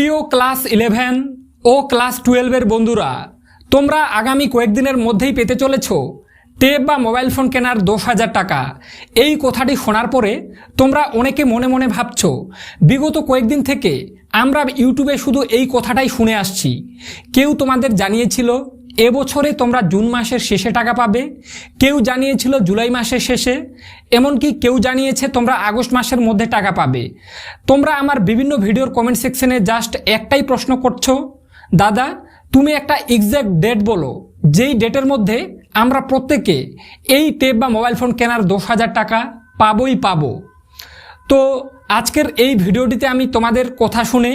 প্রিয় class eleven ও class টুয়েলভের বন্ধুরা, তোমরা আগামী কয়েকদিনের মধ্যেই পেতে চলেছ টেপ বা মোবাইল ফোন কেনার দশ হাজার টাকা। এই কথাটি শোনার পরে তোমরা অনেকে মনে মনে ভাবছ, বিগত কয়েকদিন থেকে আমরা ইউটিউবে শুধু এই কথাটাই শুনে আসছি। কেউ তোমাদের জানিয়েছিল এবছরে তোমরা জুন মাসের শেষে টাকা পাবে। কেউ জানিয়েছিল জুলাই মাসের শেষে, এমনকি কেউ জানিয়েছে তোমরা আগস্ট মাসের মধ্যে টাকা পাবে। তোমরা আমার বিভিন্ন ভিডিওর কমেন্ট সেকশনে জাস্ট একটাই প্রশ্ন করছ, দাদা, তুমি একটা এক্স্যাক্ট ডেট বলো, যেই ডেটের মধ্যে আমরা প্রত্যেকে এই টেপ বা মোবাইল ফোন কেনার দশ হাজার টাকা পাবোই পাবো। তো আজকের এই ভিডিওটিতে আমি তোমাদের কথা শুনে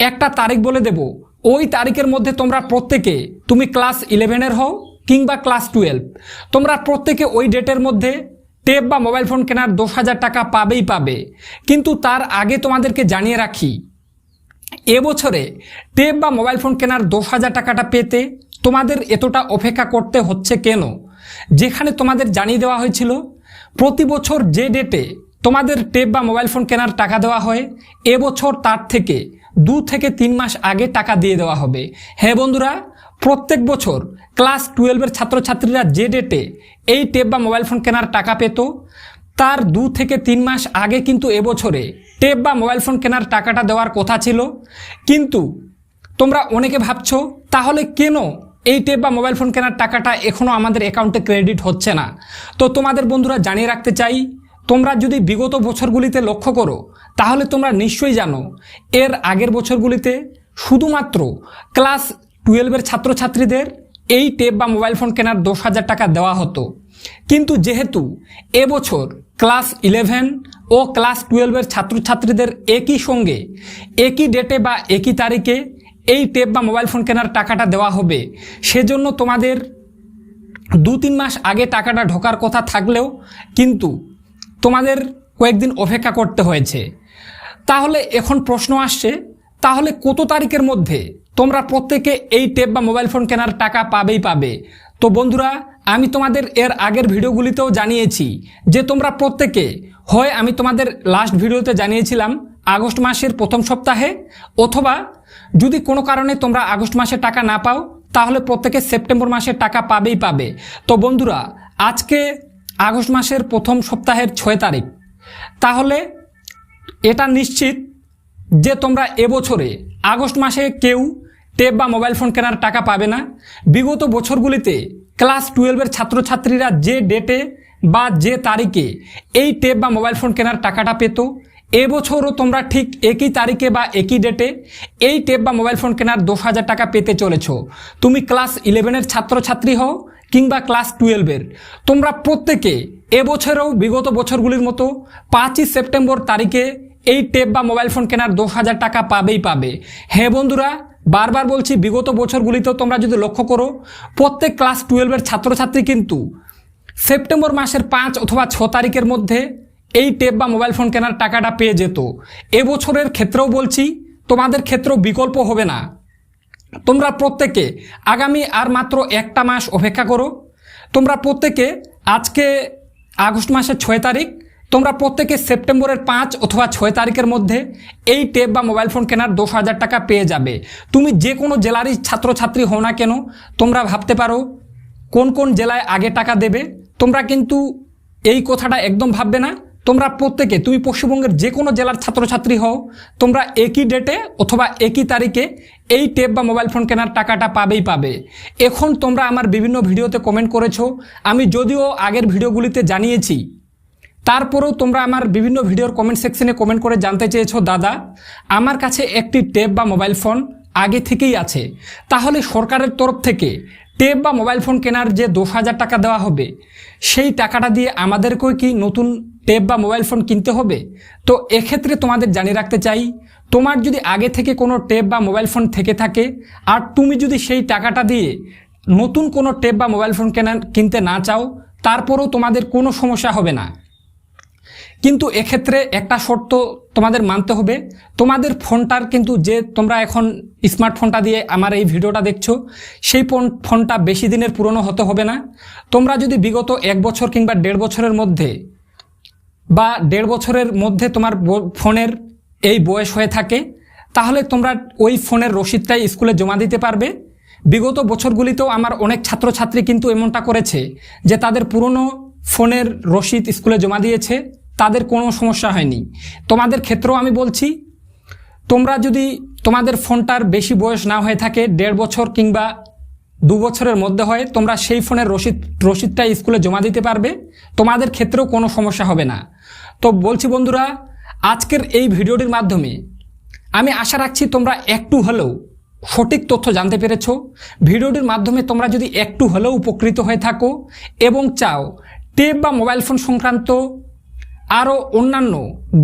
একটা তারিখ বলে দেব ওই তারিখের মধ্যে তোমরা প্রত্যেকে, তুমি ক্লাস ইলেভেনের হও কিংবা ক্লাস টুয়েলভ তোমরা প্রত্যেকে ওই ডেটের মধ্যে টেপ বা মোবাইল ফোন কেনার দশ হাজার টাকা পাবেই পাবে। কিন্তু তার আগে তোমাদেরকে জানিয়ে রাখি এবছরে টেপ বা মোবাইল ফোন কেনার দশ হাজার টাকাটা পেতে তোমাদের এতটা অপেক্ষা করতে হচ্ছে কেন? যেখানে তোমাদের জানিয়ে দেওয়া হয়েছিল, প্রতি বছর যে ডেটে তোমাদের টেপ বা মোবাইল ফোন কেনার টাকা দেওয়া হয় এবছর তার থেকে দু থেকে তিন মাস আগে টাকা দিয়ে দেওয়া হবে। হ্যাঁ বন্ধুরা, প্রত্যেক বছর ক্লাস টুয়েলভের ছাত্রছাত্রীরা যে ডেটে এই টেপ বা মোবাইল ফোন কেনার টাকা পেত, তার দু থেকে তিন মাস আগে কিন্তু এবছরে টেপ বা মোবাইল ফোন কেনার টাকাটা দেওয়ার কথা ছিল। কিন্তু তোমরা অনেকে ভাবছ, তাহলে কেন এই টেপ বা মোবাইল ফোন কেনার টাকাটা এখনও আমাদের অ্যাকাউন্টে ক্রেডিট হচ্ছে না? তো তোমাদের বন্ধুরা জানিয়ে রাখতে চাই তোমরা যদি বিগত বছরগুলিতে লক্ষ্য করো, তাহলে তোমরা নিশ্চয়ই জানো, এর আগের বছরগুলিতে শুধুমাত্র ক্লাস টুয়েলভের ছাত্রছাত্রীদের এই টেপ বা মোবাইল ফোন কেনার দশ হাজার টাকা দেওয়া হতো। কিন্তু যেহেতু এবছর ক্লাস ইলেভেন ও ক্লাস টুয়েলভের ছাত্রছাত্রীদের একই সঙ্গে, একই ডেটে বা একই তারিখে এই টেপ বা মোবাইল ফোন কেনার টাকাটা দেওয়া হবে, সেজন্য তোমাদের দু তিন মাস আগে টাকাটা ঢোকার কথা থাকলেও কিন্তু তোমাদের কয়েকদিন অপেক্ষা করতে হয়েছে। তাহলে এখন প্রশ্ন আসছে, তাহলে কত তারিখের মধ্যে তোমরা প্রত্যেকে এই টেপ বা মোবাইল ফোন কেনার টাকা পাবেই পাবে? তো বন্ধুরা, আমি তোমাদের এর আগের ভিডিওগুলিতেও জানিয়েছি যে তোমরা প্রত্যেকে, হয় আমি তোমাদের লাস্ট ভিডিওতে জানিয়েছিলাম আগস্ট মাসের প্রথম সপ্তাহে, অথবা যদি কোনো কারণে তোমরা আগস্ট মাসে টাকা না পাও, তাহলে প্রত্যেকে সেপ্টেম্বর মাসে টাকা পাবেই পাবে। তো বন্ধুরা, আজকে আগস্ট মাসের প্রথম সপ্তাহের ছয় তারিখ। তাহলে এটা নিশ্চিত যে তোমরা এবছরে আগস্ট মাসে কেউ টেপ বা মোবাইল ফোন কেনার টাকা পাবে না। বিগত বছরগুলিতে ক্লাস টুয়েলভের ছাত্রছাত্রীরা যে ডেটে বা যে তারিখে এই টেপ বা মোবাইল ফোন কেনার টাকাটা পেত, এবছরও তোমরা ঠিক একই তারিখে বা একই ডেটে এই টেপ বা মোবাইল ফোন কেনার দশ হাজার টাকা পেতে চলেছ। তুমি ক্লাস ইলেভেনের ছাত্রছাত্রী হও কিংবা ক্লাস টুয়েলভের। তোমরা প্রত্যেকে এবছরেও বিগত বছরগুলির মতো পাঁচই সেপ্টেম্বর তারিখে এই টেপ বা মোবাইল ফোন কেনার দশ হাজার টাকা পাবেই পাবে। হ্যাঁ বন্ধুরা, বারবার বলছি বিগত বছরগুলিতেও তোমরা যদি লক্ষ্য করো, প্রত্যেক ক্লাস টুয়েলভের ছাত্রছাত্রী কিন্তু সেপ্টেম্বর মাসের পাঁচ অথবা ছ তারিখের মধ্যে এই টেপ বা মোবাইল ফোন কেনার টাকাটা পেয়ে যেত। এবছরের ক্ষেত্রেও বলছি, তোমাদের ক্ষেত্রেও বিকল্প হবে না। তোমরা প্রত্যেকে আগামী আর মাত্র একটা মাস অপেক্ষা করো। তোমরা প্রত্যেকে আজকে আগস্ট মাসের ছয় তারিখ, তোমরা প্রত্যেকে সেপ্টেম্বরের পাঁচ অথবা ছয় তারিখের মধ্যে এই টেপ বা মোবাইল ফোন কেনার দশ হাজার টাকা পেয়ে যাবে। তুমি যে কোনো জেলারই ছাত্রছাত্রী হও না কেন, তোমরা ভাবতে পারো কোন কোন জেলায় আগে টাকা দেবে। তোমরা কিন্তু এই কথাটা একদম ভাববে না। তোমরা প্রত্যেকে, তুমি পশ্চিমবঙ্গের যে কোনো জেলার ছাত্রছাত্রী হও, তোমরা একই ডেটে অথবা একই তারিখে এই টেপ বা মোবাইল ফোন কেনার টাকাটা পাবেই পাবে। এখন তোমরা আমার বিভিন্ন ভিডিওতে কমেন্ট করেছ, আমি যদিও আগের ভিডিওগুলিতে জানিয়েছি। তারপরেও তোমরা আমার বিভিন্ন ভিডিওর কমেন্ট সেকশনে কমেন্ট করে জানতে চেয়েছো, দাদা, আমার কাছে একটি টেপ বা মোবাইল ফোন আগে থেকেই আছে। তাহলে সরকারের তরফ থেকে টেপ বা মোবাইল ফোন কেনার যে দশ হাজার টাকা দেওয়া হবে, সেই টাকাটা দিয়ে আমাদেরকেও কি নতুন টেপ বা মোবাইল ফোন কিনতে হবে? তো এক্ষেত্রে তোমাদের জানিয়ে রাখতে চাই, তোমার যদি আগে থেকে কোনো টেপ বা মোবাইল ফোন থেকে থাকে, আর তুমি যদি সেই টাকাটা দিয়ে নতুন কোনো টেপ বা মোবাইল ফোন কেনা, কিনতে না চাও, তারপরেও তোমাদের কোনো সমস্যা হবে না। কিন্তু এক্ষেত্রে একটা শর্ত তোমাদের মানতে হবে, তোমাদের ফোনটার কিন্তু যে তোমরা এখন স্মার্টফোনটা দিয়ে আমার এই ভিডিওটা দেখছ, সেই ফোন- ফোনটা বেশি দিনের পুরনো হতে হবে না। তোমরা যদি বিগত এক বছর কিংবা দেড় বছরের মধ্যে বা দেড় বছরের মধ্যে তোমার ফোনের এই বয়স হয়ে থাকে, তাহলে তোমরা ওই ফোনের রসিদটাই স্কুলে জমা দিতে পারবে। বিগত বছরগুলিতেও আমার অনেক ছাত্রছাত্রী কিন্তু এমনটা করেছে যে তাদের পুরনো ফোনের রসিদ স্কুলে জমা দিয়েছে, তাদের কোনো সমস্যা হয়নি। তোমাদের ক্ষেত্রেও আমি বলছি, তোমরা যদি তোমাদের ফোনটার বেশি বয়স না হয়ে থাকে, দেড় বছর কিংবা দু বছরের মধ্যে হয়, তোমরা সেই ফোনের রসিদ, রসিদটা স্কুলে জমা দিতে পারবে। তোমাদের ক্ষেত্রেও কোনো সমস্যা হবে না। তো বলছি বন্ধুরা, আজকের এই ভিডিওটির মাধ্যমে আমি আশা রাখছি তোমরা একটু হলেও সঠিক তথ্য জানতে পেরেছ। ভিডিওটির মাধ্যমে তোমরা যদি একটু হলেও উপকৃত হয়ে থাকো এবং চাও, টেপ বা মোবাইল ফোন সংক্রান্ত আরও অন্যান্য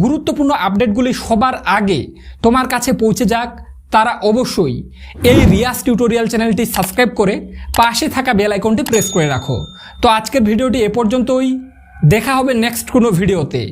গুরুত্বপূর্ণ আপডেটগুলি সবার আগে তোমার কাছে পৌঁছে যাক। তারা অবশ্যই এই রিয়াস টিউটোরিয়াল চ্যানেলটি সাবস্ক্রাইব করে পাশে থাকা বেল আইকনটি প্রেস করে রাখো। তো আজকের ভিডিওটি এ পর্যন্তই। দেখা হবে নেক্সট কোনো ভিডিওতে।